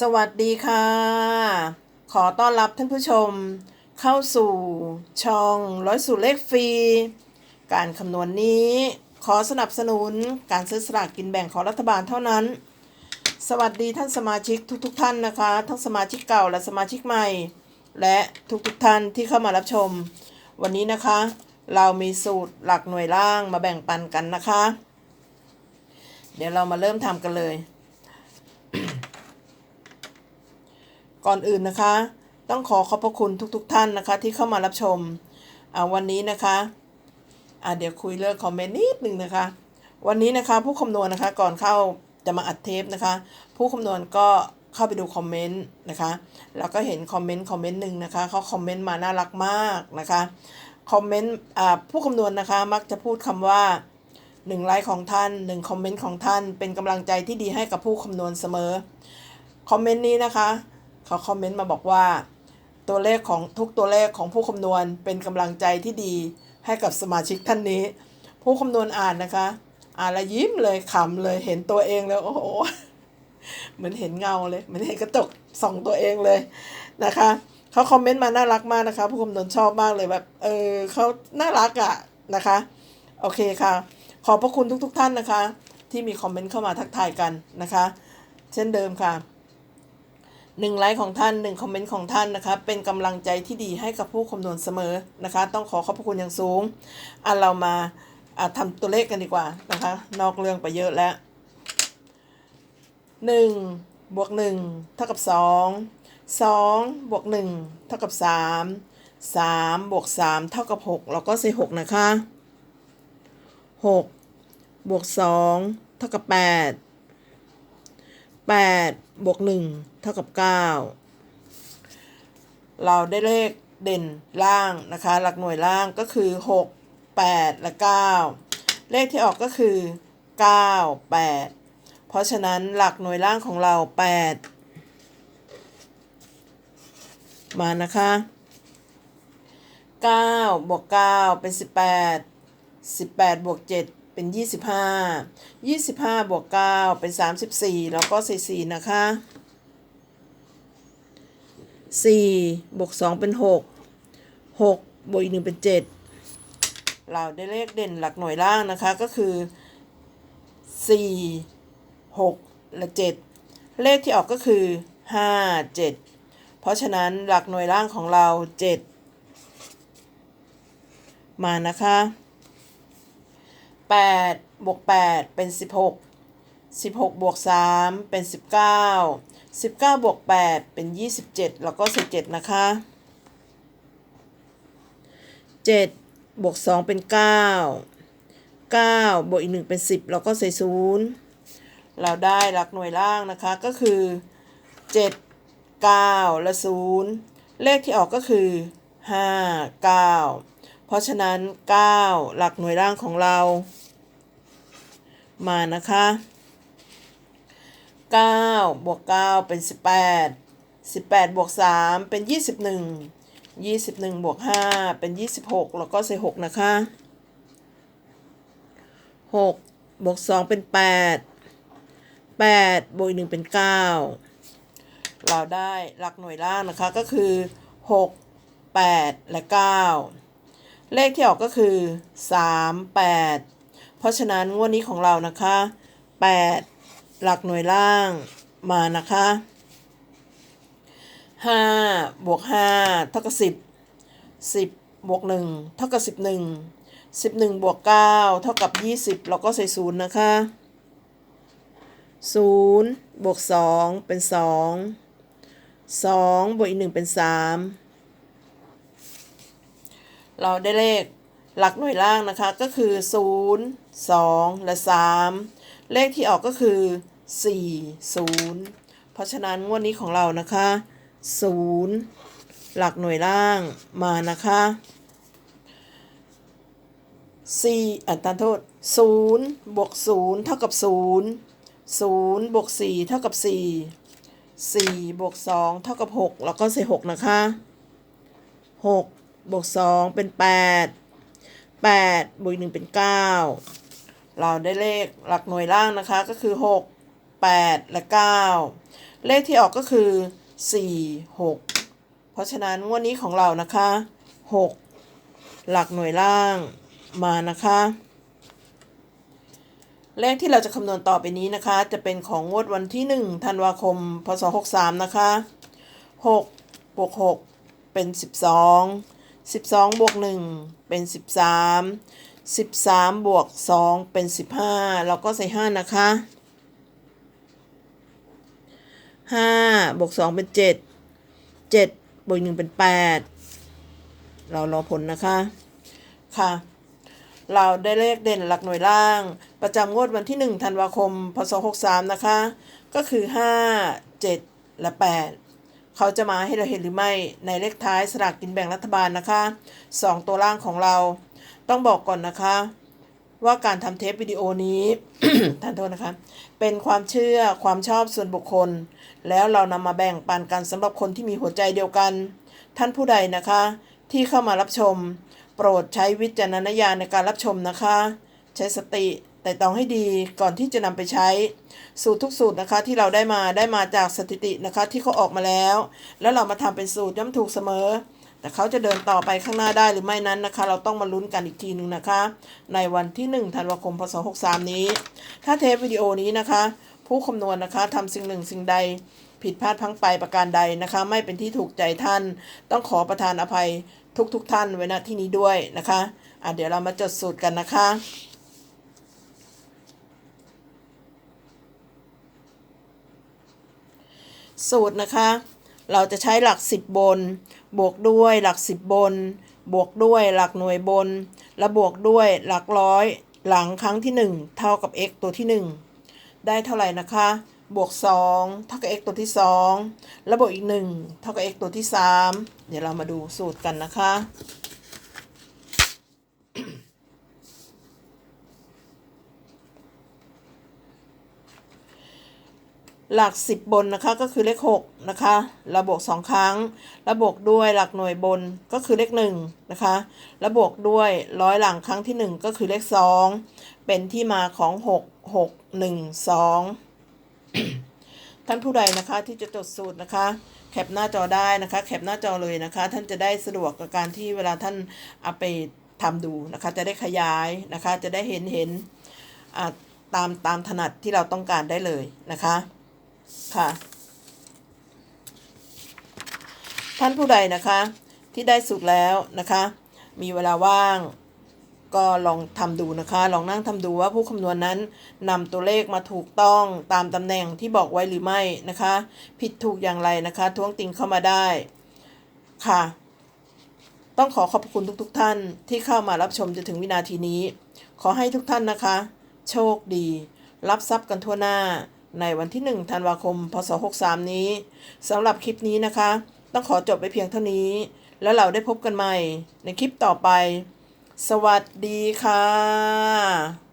สวัสดีค่ะ ขอต้อนรับท่านผู้ชม เข้าสู่ช่องร้อยสู่เลขฟรี การคำนวณนี้ ขอสนับสนุนการซื้อสลากกินแบ่งของรัฐบาลเท่านั้น สวัสดีท่านสมาชิกทุกๆทท่านนะคะ ทั้งสมาชิกเก่าและสมาชิกใหม่ และทุกๆทท่านที่เข้ามารับชม วันนี้นะคะ เรามีสูตรหลักหน่วยล่างมาแบ่งปันกันนะคะ เดี๋ยวเรามาเริ่มทำกันเลย ก่อนอื่นนะคะ ต้องขอขอบพระคุณทุกๆทท่านนะคะ ที่เข้ามารับชมวันนี้นะคะอ่าเดี๋ยวคุยเรื่องคอมเมนต์นิดหนึ่งนะคะ วันนี้นะคะผู้คำนวณนะคะก่อนเข้าจะมาอัดเทปนะคะ ผู้คำนวณก็เข้าไปดูคอมเมนต์นะคะ แล้วก็เห็นคอมเมนต์คอมเมนต์หนึ่งนะคะเขาคอมเมนต์มาน่ารักมากนะคะคอมเมนต์อ่าผู้คำนวณนะคะมักจะพูดคำว่าหนึ่งไลค์ของท่านหนึ่งคอมเมนต์ของท่านเป็นกำลังใจที่ดีให้กับผู้คำนวณเสมอคอมเมนต์นี้นะคะ เขาคอมเมนต์มาบอกว่า ตัวเลขของทุกตัวเลขของผู้คำนวณเป็นกำลังใจที่ดีให้กับสมาชิกท่านนี้ ผู้คำนวณอ่านนะคะ อ่านแล้วยิ้มเลยขำเลยเห็นตัวเองแล้วโอ้โหเหมือนเห็นเงาเลยเหมือนเห็นกระจกส่องตัวเองเลยนะคะเขาคอมเมนต์มาน่ารักมากนะคะ ผู้คำนวณชอบมากเลยแบบเออเขาน่ารักอะ่ะนะคะ โอเคค่ะ ขอบพระคุณทุกๆทท่านนะคะ ที่มีคอมเมนต์เข้ามาทักทายกันนะคะ เช่นเดิมค่ะ หนึ่งไลค์ของท่านหนึ่งคอมเมนต์ของท่านนะคะเป็นกำลังใจที่ดีให้กับผู้คำนวณเสมอนะคะ ต้องขอขอบพระคุณอย่างสูงอะเรามาอะทำตัวเลขกันดีกว่านะคะ นอกเรื่องไปเยอะแล้วหนึ่งบวกหนึ่งเท่ากับสองสองบวกหนึ่งเท่ากับสามสามบวกสามเท่ากับหกเราก็ใส่หกนะคะหกบวกสองเท่ากับแปด 8บวก1เท่ากับ 9 เราได้เลขเด่นล่างนะคะ หลักหน่วยล่างก็คือ 6 8 และ 9 เลขที่ออกก็คือ 9 8 เพราะฉะนั้นหลักหน่วยล่างของเรา 8 มานะคะ 9 บวก 9 เป็น 18 18 บวก 7 เป็น 25 25 บวก 9 เป็น 34 แล้วก็ใส่4นะคะ 4 บวก 2 เป็น 6 6 บวกอีก 1 เป็น 7 เราได้เลขเด่นหลักหน่วยล่างนะคะ ก็คือ 4 6 และ 7 เลขที่ออกก็คือ 5 7 เพราะฉะนั้นหลักหน่วยล่างของเรา 7 มานะคะ 8บวก8เป็น 16 16บวก3เป็น 19 19บวก8เป็น 27 แล้วก็ 17 นะคะ7บวก2เป็น 9 9บวกอีก1เป็น 10 แล้วก็ใส่0เราได้หลักหน่วยล่างนะคะก็คือ 7 9 และ 0 เลขที่ออกก็คือ 5 9 ราะฉะนั้น 9 หลักหน่วยล่างของเรา มานะคะ 9 บวก 9 เป็น 18 18 บวก 3 เป็น 21 21 บวก 5 เป็น 26 แล้วก็ใส่ 6 นะคะ 6 บวก 2 เป็น 8 8 บวก 1 เป็น 9 เราได้หลักหน่วยล่างนะคะก็คือ 6 8 และ 9 เลขที่ออกก็คือ 3 8 เพราะฉะนั้นงวดนี้ของเรานะคะ 8 หลักหน่วยล่างมานะคะ5บวก5เท่ากับ10 10บวก1เท่ากับ11 11บวก9เท่ากับ 20แล้วก็ใส่0นะคะ0บวก2เป็น 2 2บวกอีก1เป็น 3 เราได้เลขหลักหน่วยล่างนะคะก็คือ 0 2 และ 3 เลขที่ออกก็คือ 4 0 เพราะฉะนั้นงวดนี้ของเรานะคะ 0 หลักหน่วยล่างมานะคะ4อัตราโทษ 0 บวก 0 เท่ากับ 0 0 บวก 4 เท่ากับ 4 4 บวก 2 เท่ากับ 6 แล้วก็ใส่6นะคะ 6 บวก2เป็น8 8บวก1เป็น9เราได้เลขหลักหน่วยล่างนะคะก็คือ6 8และ9เลขที่ออกก็คือ4 6เพราะฉะนั้นงวดนี้ของเรานะคะ6หลักหน่วยล่างมานะคะ เลขที่เราจะคำนวณต่อไปนี้นะคะ จะเป็นของงวดวันที่ 1 ธันวาคม พศ 63 นะคะ 6 บวก 6 เป็น 12 12บวก1เป็น13 13บวก2เป็น15เราก็ใส่5นะคะ5บวก2เป็น7 7บวก1เป็น8เรารอผลนะคะ ค่ะ เราได้เลขเด่นหลักหน่วยล่าง ประจำงวดวันที่1ธันวาคม พศ63นะคะ ก็คือ5 7และ8 เขาจะมาให้เราเห็นหรือไม่ในเลขท้ายสลากกินแบ่งรัฐบาลนะคะ 2 ตัวล่างของเรา ต้องบอกก่อนนะคะ ว่าการทำเทปวิดีโอนี้ท่านโทษนะคะ เป็นความเชื่อความชอบส่วนบุคคล แล้วเรานำมาแบ่งปันกันสำหรับคนที่มีหัวใจเดียวกัน ท่านผู้ใดนะคะ ที่เข้ามารับชม โปรดใช้วิจารณญาณในการรับชมนะคะ ใช้สติ แต่ต้องให้ดีก่อนที่จะนำไปใช้ สูตรทุกสูตรนะคะที่เราได้มาได้มาจากสถิตินะคะที่เขาออกมาแล้ว แล้วเรามาทำเป็นสูตรย่อมถูกเสมอ แต่เขาจะเดินต่อไปข้างหน้าได้หรือไม่นั้นนะคะ เราต้องมาลุ้นกันอีกทีหนึ่งนะคะ ในวันที่1ธันวาคมพศ63นี้ ถ้าเทปวิดีโอนี้นะคะ ผู้คำนวณนะคะทำสิ่งหนึ่งสิ่งใดผิดพลาดพังไปประการใดนะคะ ไม่เป็นที่ถูกใจท่าน ต้องขอประทานอภัยทุกๆทท่านไว้ณที่นี้ด้วยนะคะอะเดี๋ยวเรามาจดสูตรกันนะคะ สูตรนะคะ เราจะใช้หลัก 10 บน บวกด้วยหลัก 10 บน บวกด้วยหลักหน่วยบน และบวกด้วยหลักร้อย หลังครั้งที่ 1 เท่ากับ x ตัวที่ 1 ได้เท่าไหร่นะคะ บวก 2 เท่ากับ x ตัวที่ 2 แล้วบวกอีก 1 เท่ากับ x ตัวที่ 3 เดี๋ยวเรามาดูสูตรกันนะคะ หลัก 10 บนนะคะก็คือเลข6นะคะแล้วบวก 2 ครั้งแล้วบวกด้วยหลักหน่วยบนก็คือเลข1นะคะแล้วบวกด้วยร้อยหลังครั้งที่ 1 ก็คือเลข 2 เป็นที่มาของ 6 6 1 2 ท่านผู้ใดนะคะที่จะจดสูตรนะคะแคปหน้าจอได้นะคะแคปหน้าจอเลยนะคะ ท่านจะได้สะดวกกับการที่เวลาท่านเอาไปทำดูนะคะจะได้ขยายนะคะจะได้เห็นเห็นตามตามถนัดที่เราต้องการได้เลยนะคะ ค่ะ ท่านผู้ใดนะคะ ที่ได้สูตรแล้วนะคะ มีเวลาว่าง ก็ลองทำดูนะคะ ลองนั่งทำดูว่าผู้คำนวณนั้นนำตัวเลขมาถูกต้องตามตำแหน่งที่บอกไว้หรือไม่นะคะ ผิดถูกอย่างไรนะคะ ท้วงติงเข้ามาได้ค่ะ ต้องขอขอบคุณทุกๆทท่านที่เข้ามารับชมจนถึงวินาทีนี้ ขอให้ทุกท่านนะคะ โชคดี รับทรัพย์กันทั่วหน้า ในวันที่ 1 ธันวาคม พศ 63 นี้สำหรับคลิปนี้นะคะ ต้องขอจบไปเพียงเท่านี้ แล้วเราได้พบกันใหม่ในคลิปต่อไป สวัสดีค่ะ